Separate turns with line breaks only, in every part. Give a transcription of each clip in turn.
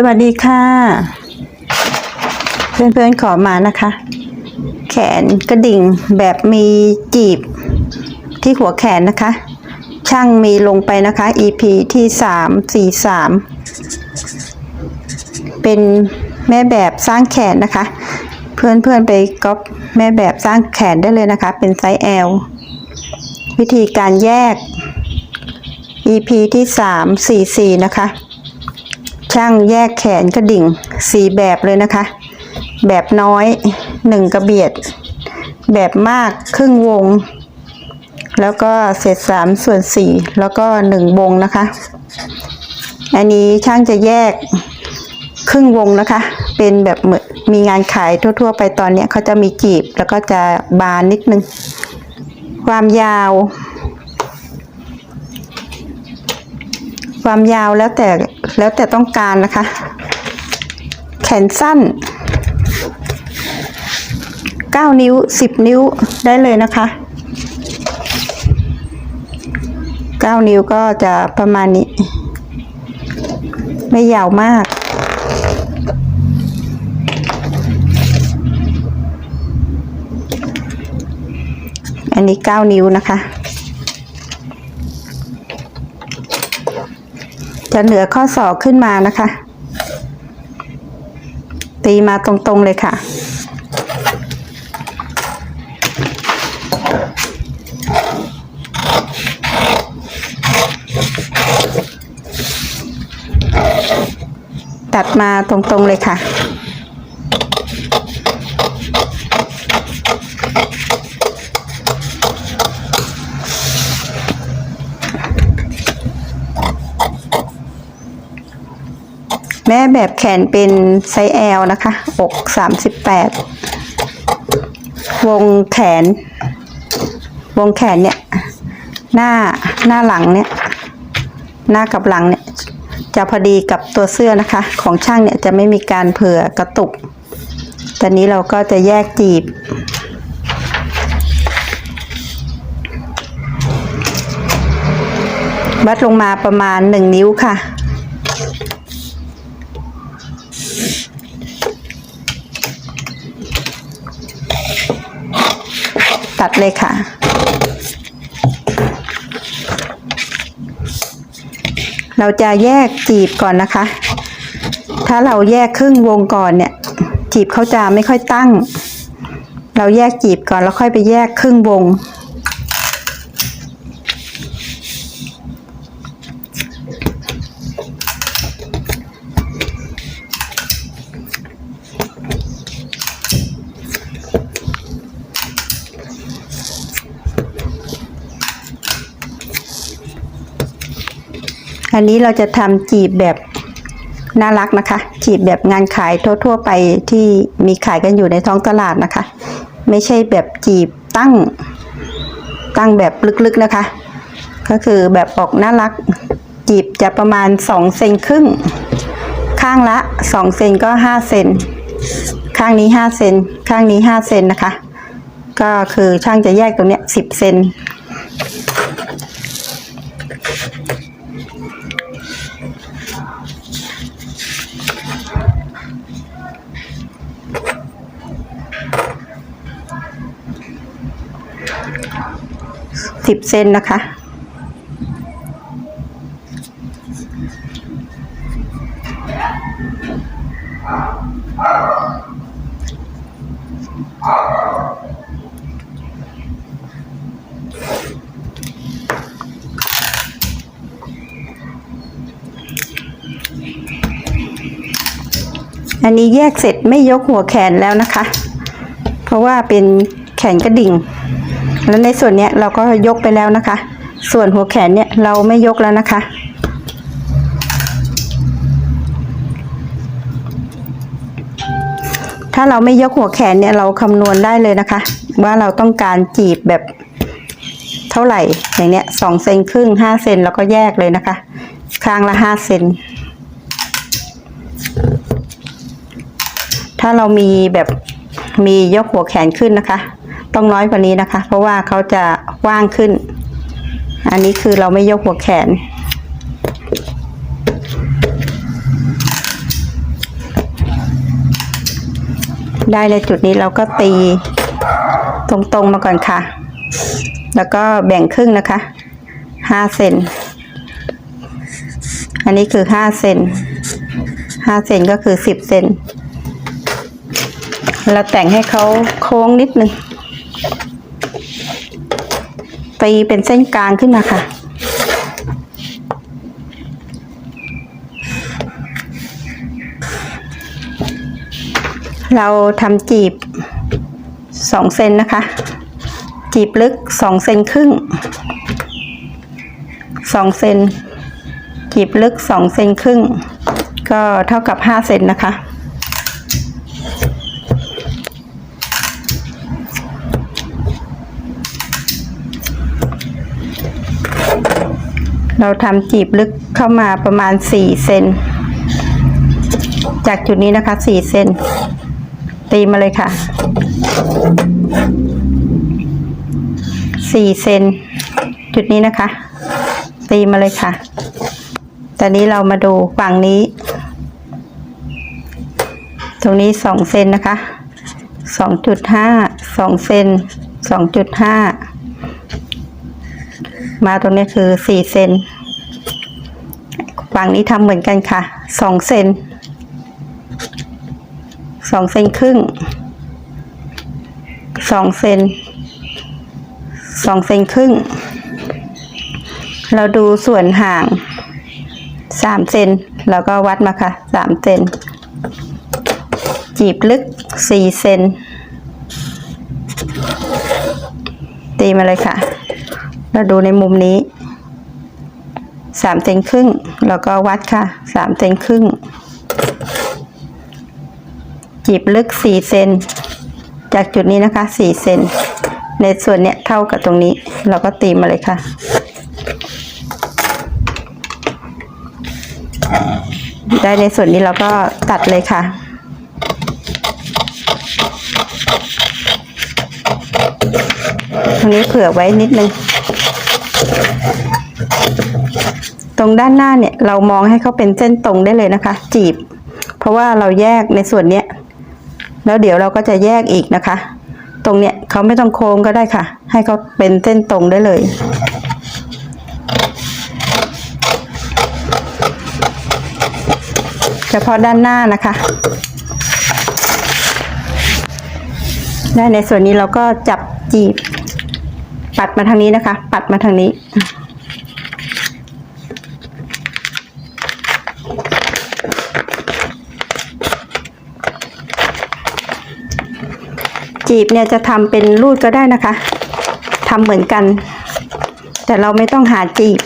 สวัสดีค่ะ เพื่อนๆขอมานะคะ แขนกระดิ่งแบบมีจีบที่หัวแขนนะคะ ช่างมีลงไปนะคะ EP ที่สามสี่สามเป็นแม่แบบสร้างแขนนะคะ เพื่อนๆไปก๊อปแม่แบบสร้างแขนได้เลยนะคะ เป็นไซส์ L วิธีการแยก EP ที่สามสี่สี่นะคะ ช่างแยกแขนกระดิ่งสี่แบบเลยนะคะ แบบน้อยหนึ่งกระเบียด แบบมากครึ่งวง แล้วก็เศษสามส่วนสี่แล้วก็หนึ่งวงนะคะ อันนี้ช่างจะแยกครึ่งวงนะคะ เป็นแบบเหมือนมีงานขายทั่ว ๆ ไปตอนเนี้ยเขาจะมีจีบแล้วก็จะบานนิดนึง ความยาว ความยาวแล้วแต่แล้วแต่ต้องการนะคะ แขนสั้น 9 นิ้ว 10 นิ้วได้เลยนะคะ 9 นิ้วก็จะประมาณนี้ ไม่ยาวมากอันนี้ 9 นิ้วนะคะ จะเหนือข้อศอกขึ้นมานะคะ ตีมาตรงๆเลยค่ะ ตัดมาตรงๆเลยค่ะ แม่แบบแขนเป็นไซส์ L นะคะ อกสามสิบแปดวงแขน วงแขนเนี่ย หน้าหน้าหลังเนี่ย หน้ากับหลังเนี่ย จะพอดีกับตัวเสื้อนะคะ ของช่างเนี่ยจะไม่มีการเผื่อกระตุก ตอนนี้เราก็จะแยกจีบวัดลงมาประมาณหนึ่งนิ้วค่ะ ตัดเลยค่ะ เราจะแยกจีบก่อนนะคะ ถ้าเราแยกครึ่งวงก่อนเนี่ย จีบเขาจะไม่ค่อยตั้ง เราแยกจีบก่อนแล้วค่อยไปแยกครึ่งวง อันนี้เราจะทำจีบแบบน่ารักนะคะ จีบแบบงานขายทั่ว ๆ ไปที่มีขายกันอยู่ในท้องตลาดนะคะ ไม่ใช่แบบจีบตั้งตั้งแบบลึกๆนะคะ ก็คือแบบออกน่ารัก จีบจะประมาณ2เซนครึ่ง ข้างละ2เซนก็5เซนข้างนี้5เซนข้างนี้5เซนนะคะ ก็คือช่างจะแยกตรงเนี้ย10เซน สิบเซนนะคะ อันนี้แยกเสร็จไม่ยกหัวแขนแล้วนะคะ เพราะว่าเป็นแขนกระดิ่ง แล้วในส่วนเนี้ยเราก็ยกไปแล้วนะคะ ส่วนหัวแขนเนี่ยเราไม่ยกแล้วนะคะ ถ้าเราไม่ยกหัวแขนเนี่ยเราคำนวณได้เลยนะคะ ว่าเราต้องการจีบแบบเท่าไหร่อย่างเนี้ยสองเซนครึ่งห้าเซนแล้วก็แยกเลยนะคะข้างละห้าเซนถ้าเรามีแบบมียกหัวแขนขึ้นนะคะ ต้องน้อยกว่านี้นะคะ เพราะว่าเขาจะว้างขึ้น อันนี้คือเราไม่ยกหัวแขน ได้ในจุดนี้เราก็ตีตรงๆมาก่อนค่ะ แล้วก็แบ่งครึ่งนะคะห้าเซน อันนี้คือห้าเซนห้าเซนก็คือสิบเซน เราแต่งให้เขาโค้งนิดนึง ตีเป็นเส้นกลางขึ้นมาค่ะ เราทำจีบสองเซนนะคะ จีบลึกสองเซนครึ่งสองเซนจีบลึกสองเซนครึ่ง ก็เท่ากับห้าเซนนะคะ เราทำจีบลึกเข้ามาประมาณสี่เซนจากจุดนี้นะคะสี่เซนตีมาเลยค่ะสี่เซนจุดนี้นะคะ ตีมาเลยค่ะตอนนี้เรามาดูฝั่งนี้ ตรงนี้สองเซนนะคะสองจุดห้าสองเซนสองจุดห้า มาตรงนี้คือสี่เซนฝั่งนี้ทำเหมือนกันค่ะสองเซนสองเซนครึ่งสองเซนสองเซนครึ่ง เราดูส่วนห่างสามเซนแล้วก็วัดมาค่ะสามเซนจีบลึกสี่เซนตีมาเลยค่ะ เราดูในมุมนี้สามเซนครึ่ง แล้วก็วัดค่ะสามเซนครึ่ง จีบลึกสี่เซนจากจุดนี้นะคะสี่เซนในส่วนเนี้ยเท่ากับตรงนี้ เราก็ตีมาเลยค่ะ ได้ในส่วนนี้เราก็ตัดเลยค่ะตรงนี้เผื่อไว้นิดนึง ตรงด้านหน้าเนี่ยเรามองให้เขาเป็นเส้นตรงได้เลยนะคะ จีบ เพราะว่าเราแยกในส่วนเนี้ยแล้วเดี๋ยวเราก็จะแยกอีกนะคะ ตรงเนี้ยเขาไม่ต้องโค้งก็ได้ค่ะ ให้เขาเป็นเส้นตรงได้เลยเฉพาะด้านหน้านะคะ ได้ในส่วนนี้เราก็จับจีบ ปัดมาทางนี้นะคะ ปัดมาทางนี้ จีบเนี่ยจะทำเป็นรูดก็ได้นะคะทำเหมือนกัน แต่เราไม่ต้องหาจีบ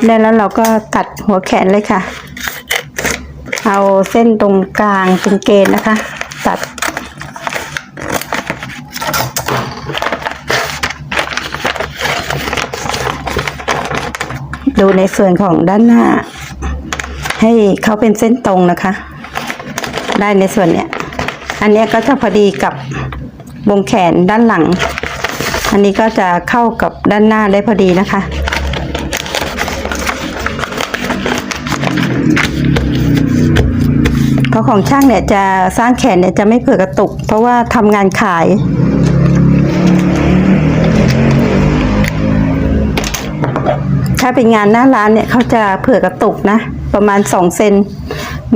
บได้แล้วเราก็ตัดหัวแขนเลยค่ะ เอาเส้นตรงกลางเป็นเกณฑ์นะคะ ตัด ดูในส่วนของด้านหน้า ให้เขาเป็นเส้นตรงนะคะ ได้ในส่วนเนี้ย อันเนี้ยก็จะพอดีกับวงแขนด้านหลัง อันนี้ก็จะเข้ากับด้านหน้าได้พอดีนะคะ ราะของช่างเนี่ยจะสร้างแขนเนี่ยจะไม่เผื่อกระตุก เพราะว่าทำงานขาย ถ้าเป็นงานหน้าร้านเนี่ยเขาจะเผื่อกระตุกนะ ประมาณสองเซน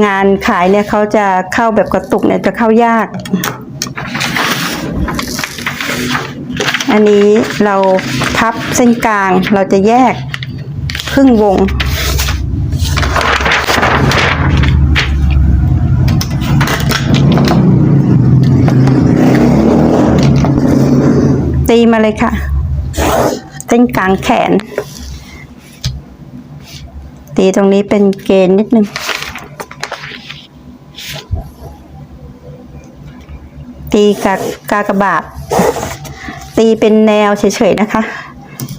งานขายเนี่ยเขาจะเข้าแบบกระตุกเนี่ยจะเข้ายาก อันนี้เราพับเส้นกลางเราจะแยกครึ่งวง ตีมาเลยค่ะ เส้นกลางแขน ตีตรงนี้เป็นเกณฑ์นิดนึง ตีกากากระบาทตีเป็นแนวเฉยๆนะคะ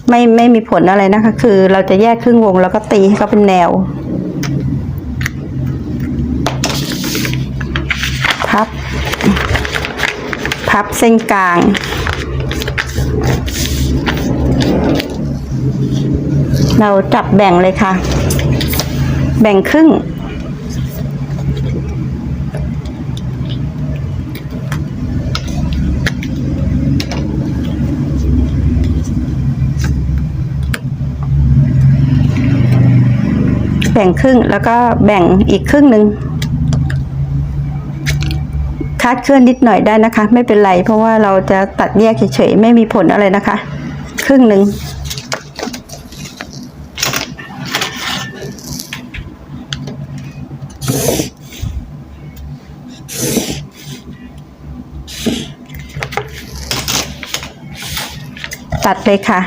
ไม่ไม่มีผลอะไรนะคะ คือเราจะแยกครึ่งวงแล้วก็ตีให้เขาเป็นแนว พับ พับเส้นกลาง เราจับแบ่งเลยค่ะ แบ่งครึ่ง แบ่งครึ่งแล้วก็แบ่งอีกครึ่งหนึ่งาดเคลื่อนนิดหน่อยได้นะคะ ไม่เป็นไร เพราะว่าเราจะตัดแยกเฉยๆไม่มีผลอะไรนะคะ ครึ่งหนึ่งตัดเลยค่ะ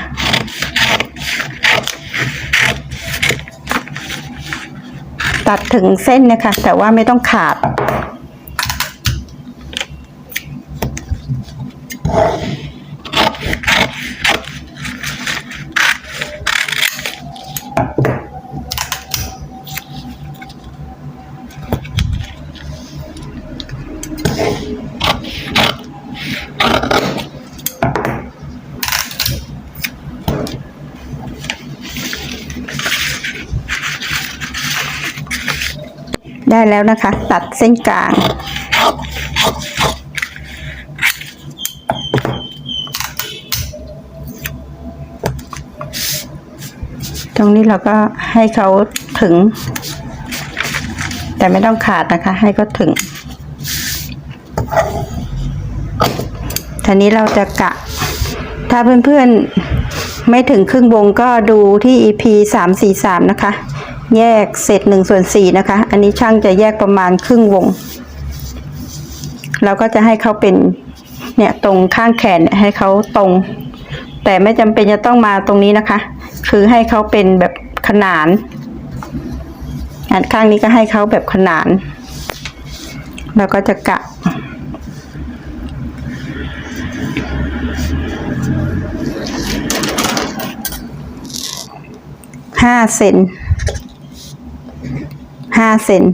ตัดถึงเส้นนะคะแต่ว่าไม่ต้องขาด ได้แล้วนะคะ ตัดเส้นกลาง ตรงนี้เราก็ให้เขาถึง แต่ไม่ต้องขาดนะคะ ให้เขาถึงทีนี้เราจะกะ ถ้าเพื่อนๆไม่ถึงครึ่งวงก็ดูที่ EP สามสี่สามนะคะ แยกเศษหนึ่งส่วนสี่นะคะ อันนี้ช่างจะแยกประมาณครึ่งวง เราก็จะให้เขาเป็นเนี่ยตรงข้างแขนให้เขาตรง แต่ไม่จำเป็นจะต้องมาตรงนี้นะคะ คือให้เขาเป็นแบบขนานอันข้างนี้ก็ให้เขาแบบขนาน แล้วก็จะกะห้าเซน ห้าเซน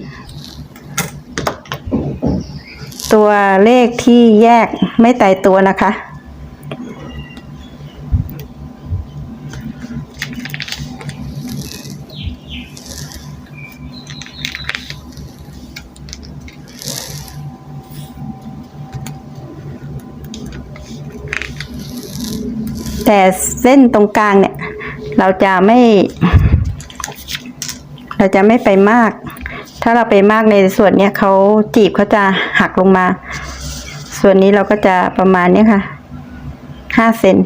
ตัวเลขที่แยกไม่ตายตัวนะคะ แต่เส้นตรงกลางเนี่ย เราจะไม่ เราจะไม่ไปมาก ถ้าเราไปมากในส่วนเนี้ยเขาจีบเขาจะหักลงมา ส่วนนี้เราก็จะประมาณเนี้ยค่ะห้าเซน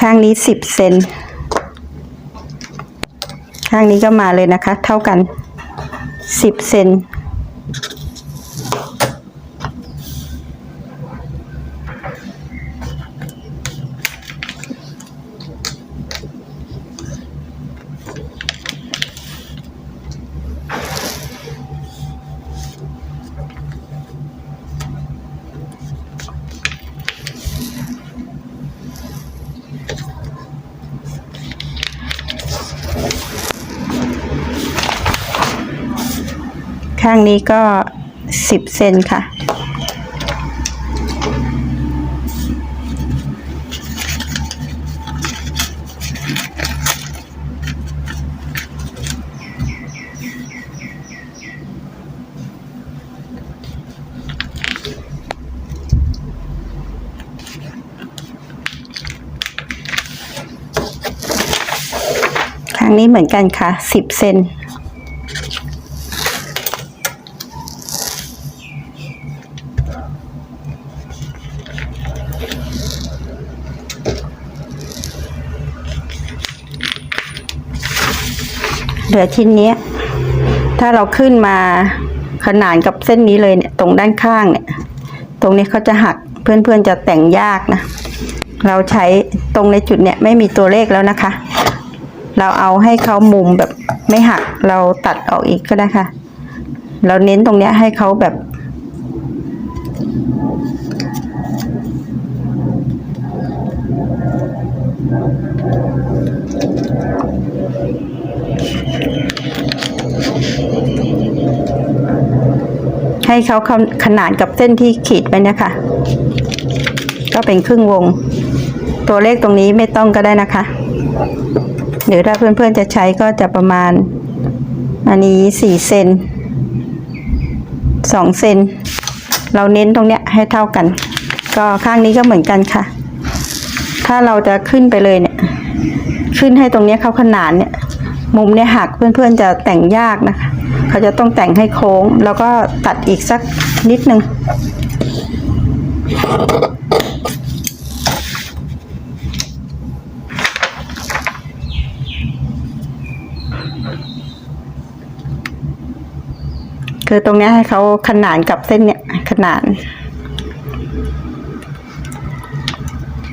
ข้างนี้สิบเซน ข้างนี้ก็มาเลยนะคะ เท่ากันสิบเซน นี้ก็สิบเซนค่ะข้งนี้เหมือนกันค่ะสิบเซน เหลือชิ้นนี้ ถ้าเราขึ้นมาขนานกับเส้นนี้เลยเนี่ยตรงด้านข้างเนี่ย ตรงนี้เขาจะหักเพื่อนๆจะแต่งยากนะ เราใช้ตรงในจุดเนี้ยไม่มีตัวเลขแล้วนะคะ เราเอาให้เขามุมแบบไม่หักเราตัดออกอีกก็ได้ค่ะ เราเน้นตรงเนี้ยให้เขาแบบ ให้เขาขนานกับเส้นที่ขีดไปนะคะ ก็เป็นครึ่งวง ตัวเลขตรงนี้ไม่ต้องก็ได้นะคะ หรือถ้าเพื่อนๆจะใช้ก็จะประมาณ อันนี้สี่เซนสองเซนเราเน้นตรงเนี้ยให้เท่ากัน ก็ข้างนี้ก็เหมือนกันค่ะ ถ้าเราจะขึ้นไปเลยเนี่ย ขึ้นให้ตรงเนี้ยเขาขนานเนี่ย มุมเนี่ยหักเพื่อนๆจะแต่งยากนะคะ เขาจะต้องแต่งให้โค้ง แล้วก็ตัดอีกสักนิดนึงคือตรงนี้ให้เขาขนานกับเส้นเนี่ยขนาน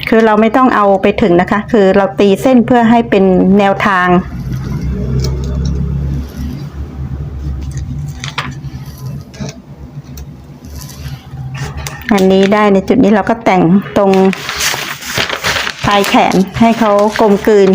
คือเราไม่ต้องเอาไปถึงนะคะ คือเราตีเส้นเพื่อให้เป็นแนวทาง อันนี้ได้ในจุดนี้เราก็แต่งตรงปลายแขนให้เขากลมกลืน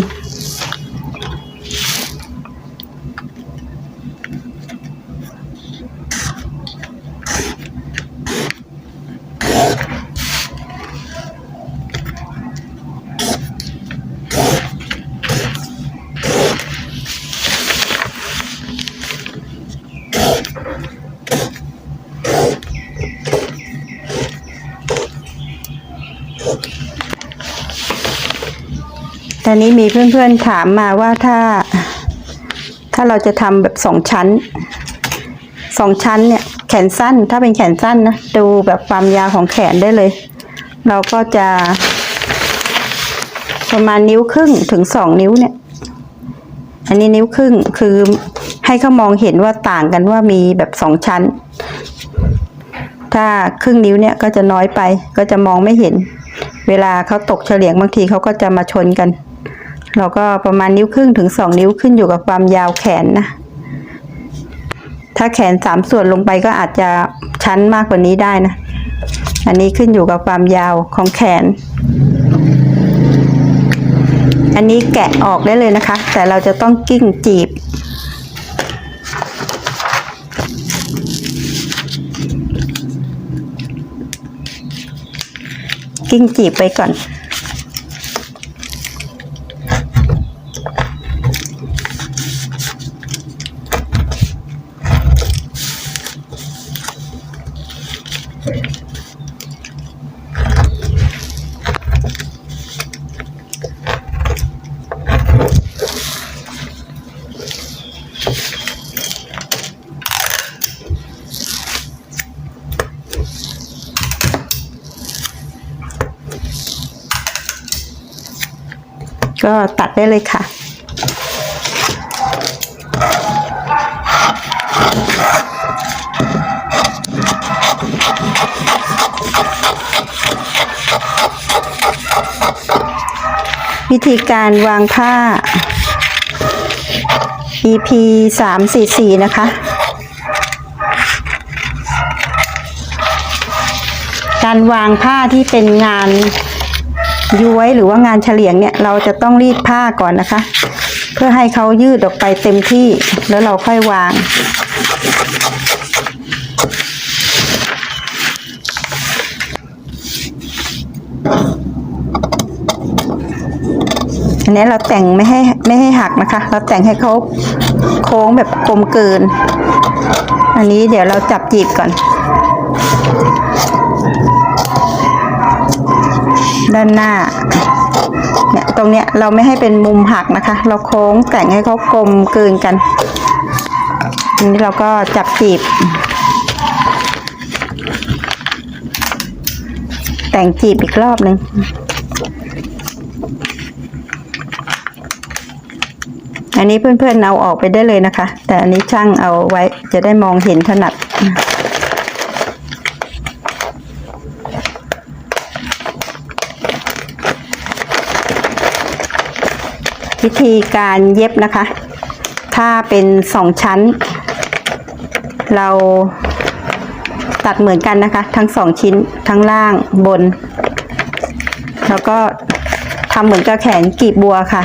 นี้มีเพื่อนๆถามมาว่าถ้า ถ้าเราจะทำแบบสองชั้นสองชั้นเนี่ยแขนสั้นถ้าเป็นแขนสั้นนะดูแบบความยาวของแขนได้เลย เราก็จะประมาณนิ้วครึ่งถึงสองนิ้วเนี่ย อันนี้นิ้วครึ่งคือให้เขามองเห็นว่าต่างกันว่ามีแบบสองชั้น ถ้าครึ่งนิ้วเนี่ยก็จะน้อยไปก็จะมองไม่เห็น เวลาเขาตกเฉลียงบางทีเขาก็จะมาชนกัน เราก็ประมาณนิ้วครึ่งถึงสองนิ้วขึ้นอยู่กับความยาวแขนนะ ถ้าแขนสามส่วนลงไปก็อาจจะชั้นมากกว่านี้ได้นะ อันนี้ขึ้นอยู่กับความยาวของแขน อันนี้แกะออกได้เลยนะคะ แต่เราจะต้องกิ้งจีบกิ้งจีบไปก่อน ก็ตัดได้เลยค่ะ วิธีการวางผ้า EP สามสี่สี่นะคะการวางผ้าที่เป็นงาน ย้วยหรือว่างานเฉลียงเนี่ยเราจะต้องรีดผ้าก่อนนะคะ เพื่อให้เขายืดออกไปเต็มที่แล้วเราค่อยวาง อันนี้เราแต่งไม่ให้ไม่ให้หักนะคะ เราแต่งให้เขาโค้งแบบกลมเกิน อันนี้เดี๋ยวเราจับจีบก่อน ด้านหน้าเนี่ยตรงเนี้ยเราไม่ให้เป็นมุมหักนะคะ เราโค้งแต่งให้เขากลมกลืนกันอันนี้เราก็จับจีบ แต่งจีบอีกรอบหนึ่งอันนี้เพื่อนๆเอาออกไปได้เลยนะคะ แต่อันนี้ช่างเอาไว้จะได้มองเห็นถนัด ธีการเย็บนะคะ ถ้าเป็นสองชั้น เราตัดเหมือนกันนะคะ ทั้งสองชิ้นทั้งล่างบน แล้วก็ทำเหมือนกับแขนกีบบัวค่ะ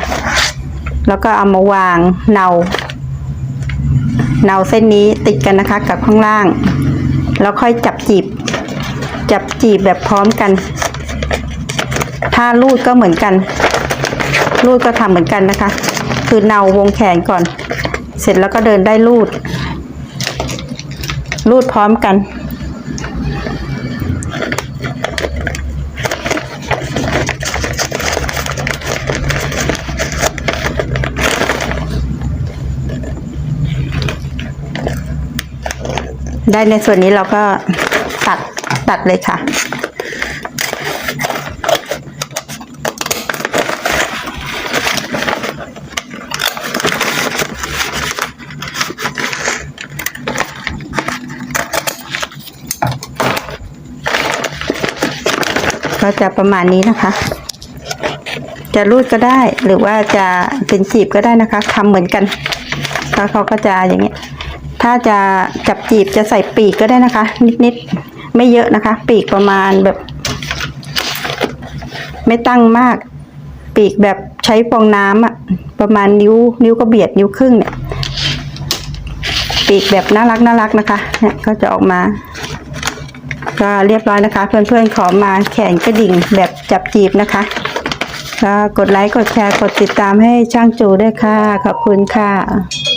แล้วก็เอามาวางเนาเนาเส้นนี้ติดกันนะคะกับข้างล่าง แล้วค่อยจับจีบ จับจีบแบบพร้อมกัน ถ้ารูดก็เหมือนกัน รูดก็ทำเหมือนกันนะคะ คือเนาวงแขนก่อน เสร็จแล้วก็เดินได้รูด รูดพร้อมกัน ได้ในส่วนนี้เราก็ตัดตัดเลยค่ะ ก็จะประมาณนี้นะคะ จะรูดก็ได้หรือว่าจะเป็นจีบก็ได้นะคะทำเหมือนกันแล้วเขาก็จะอย่างเงี้ยถ้าจะจับจีบจะใส่ปีกก็ได้นะคะ นิดๆไม่เยอะนะคะ ปีกประมาณแบบ ไม่ตั้งมาก ปีกแบบใช้ฟองน้ำอะประมาณนิ้ว นิ้วก็เบียดนิ้วครึ่งเนี่ย ปีกแบบน่ารักน่ารักนะคะเนี่ยก็จะออกมา ก็เรียบร้อยนะคะ เพื่อนๆขอมาแขนกระดิ่งแบบจับจีบนะคะก็กดไลค์กดแชร์กดติดตามให้ช่างจูด้วยค่ะ ขอบคุณค่ะ